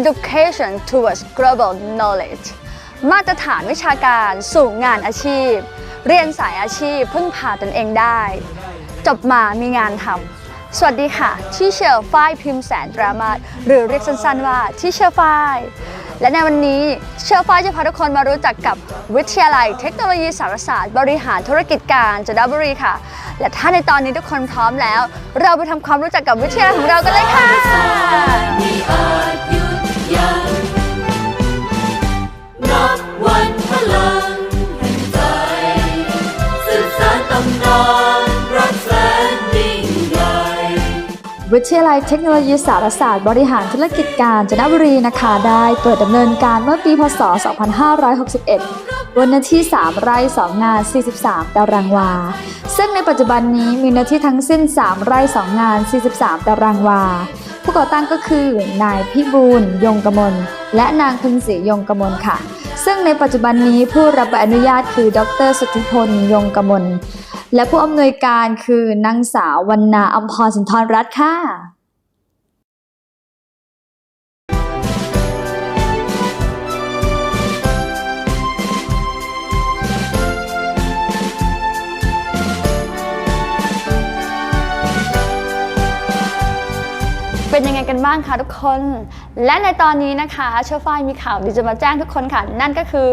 education towards global knowledge มาตรฐานวิชาการสู่งานอาชีพ เรียนสายอาชีพพึ่งพาตนเองได้ จบมามีงานทำสวัสดีค่ะ ที่เชอร์ฝ้ายพิมพ์แสนดรามาหรือเรียกสั้นๆว่าที่เชอร์ฝ้ายและในวันนี้เชอร์ฝ้ายจะพาทุกคนมารู้จักกับวิทยาลัยเทคโนโลยีสารศาสตร์บริหารธุรกิจการจันทบุรีค่ะ และถ้าในตอนนี้ทุกคนพร้อมแล้ว เราไปทำความรู้จักกับวิทยาลัยของเรากันเลยค่ะ วิทยาลัยเทคโนโลยีสารศาสตร์บริหารธุรกิจการจันทบุรีนะคะ ได้เปิดดำเนินการเมื่อปีพศ 2561 บนเนื้อที่ 3 ไร่ 2 งาน 43 ตารางวา ซึ่งในปัจจุบันนี้มีเนื้อที่ทั้งสิ้น 3 ไร่ 2 งาน 43 ตารางวา ผู้ก่อตั้งก็คือนายพิบูลยงกมล และนางพึงศรียงกมลค่ะ ซึ่งในปัจจุบันนี้ผู้รับใบอนุญาตคือ ดร สุทธิพลยงกมล และผู้อำนวยการคือนางสาววรรณาอัมพรสุนทรรัตน์ค่ะ กันบ้างคะทุกคน และในตอนนี้นะคะเชอร์ฝ้ายมีข่าวดีจะมาแจ้งทุกคนค่ะ นั่นก็คือ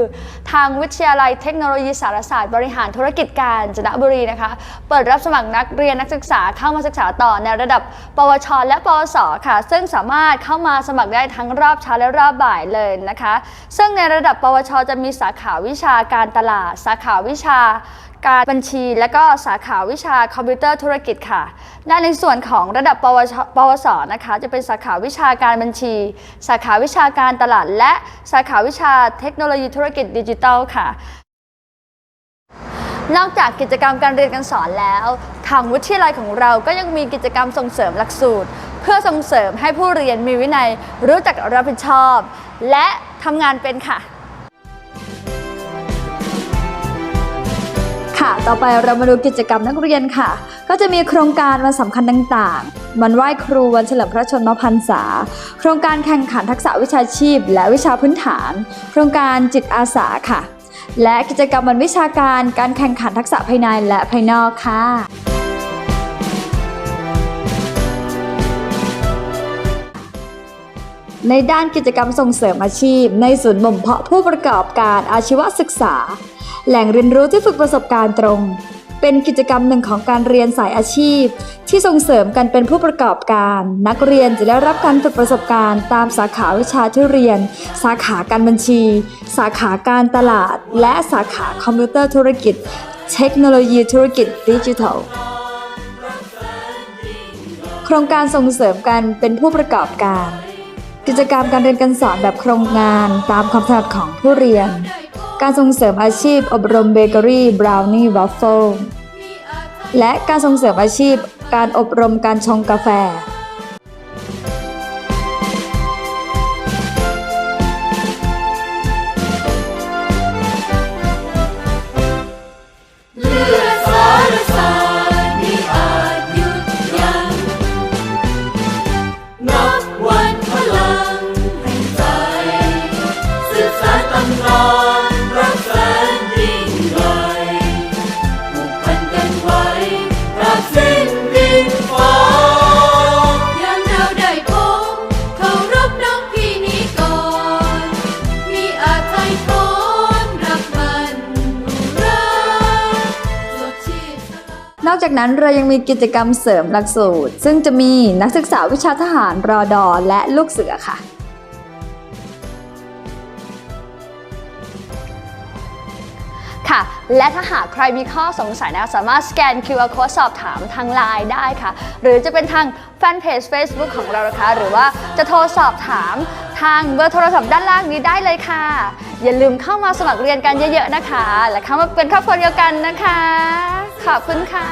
ทางวิทยาลัยเทคโนโลยีสารศาสตร์บริหารธุรกิจการจันทบุรีนะคะ เปิดรับสมัครนักเรียนนักศึกษาเข้ามาศึกษาต่อในระดับ ปวช และปวสค่ะ ซึ่งสามารถเข้ามาสมัครได้ทั้งรอบเช้าและรอบบ่ายเลยนะคะ ซึ่งในระดับปวช จะมีสาขาวิชาการตลาด สาขาวิชา การบัญชี และก็สาขาวิชาคอมพิวเตอร์ธุรกิจค่ะและในส่วนของระดับปวชปวสนะคะ จะเป็นสาขาวิชาการบัญชี สาขาวิชาการตลาด และสาขาวิชาเทคโนโลยีธุรกิจดิจิทัลค่ะนอกจากกิจกรรมการเรียนการสอนแล้ว ทางวิทยาลัยของเราก็ยังมีกิจกรรมส่งเสริมหลักสูตร เพื่อส่งเสริมให้ผู้เรียนมีวินัยรู้จักรับผิดชอบ และทำงานเป็นค่ะ ค่ะ ต่อไปเรามาดูกิจกรรมนักเรียนค่ะ ก็จะมีโครงการวันสำคัญต่างๆ วันไหว้ครูวันเฉลิมพระชนมพรรษา โครงการแข่งขันทักษะวิชาชีพ และวิชาพื้นฐาน โครงการจิตอาสาค่ะ และกิจกรรมวันวิชาการการแข่งขันทักษะภายในและภายนอกค่ะในด้านกิจกรรมส่งเสริมอาชีพ ในศูนย์บ่มเพาะผู้ประกอบการอาชีวศึกษา แหล่งเรียนรู้ที่ฝึกประสบการณ์ตรง เป็นกิจกรรมหนึ่งของการเรียนสายอาชีพ ที่ส่งเสริมกันเป็นผู้ประกอบการ นักเรียนจะได้รับการฝึกประสบการณ์ตามสาขาวิชาที่เรียน สาขาการบัญชี สาขาการตลาด และสาขาคอมพิวเตอร์ธุรกิจ เทคโนโลยีธุรกิจดิจิทัลโครงการส่งเสริมกันเป็นผู้ประกอบการ กิจกรรมการเรียนการสอนแบบโครงงานตามความถนัดของผู้เรียน การส่งเสริมอาชีพอบรมเบเกอรี่บราวนี่วัฟเฟิลและการส่งเสริมอาชีพการอบรมการชงกาแฟ อกจากนั้นเรายังมีกิจกรรมเสริมหลักสูตร ซึ่งจะมีนักศึกษาวิชาทหารรอดอและลูกเสือค่ะค่ะและถ้าหากใครมีข้อสงสัยนะสามารถสแกน QR code สอบถามทางไลน์ได้ค่ะ หรือจะเป็นทางแฟนเพจ Facebook ของเรานะคะ หรือว่าจะโทรสอบถามทางเบอร์โทรศัพท์ด้านล่างนี้ได้เลยค่ะ อย่าลืมเข้ามาสมัครเรียนกันเยอะๆนะคะ และเข้ามาเป็นครอบครัวเดียวกันนะคะ ขอบคุณค่ะ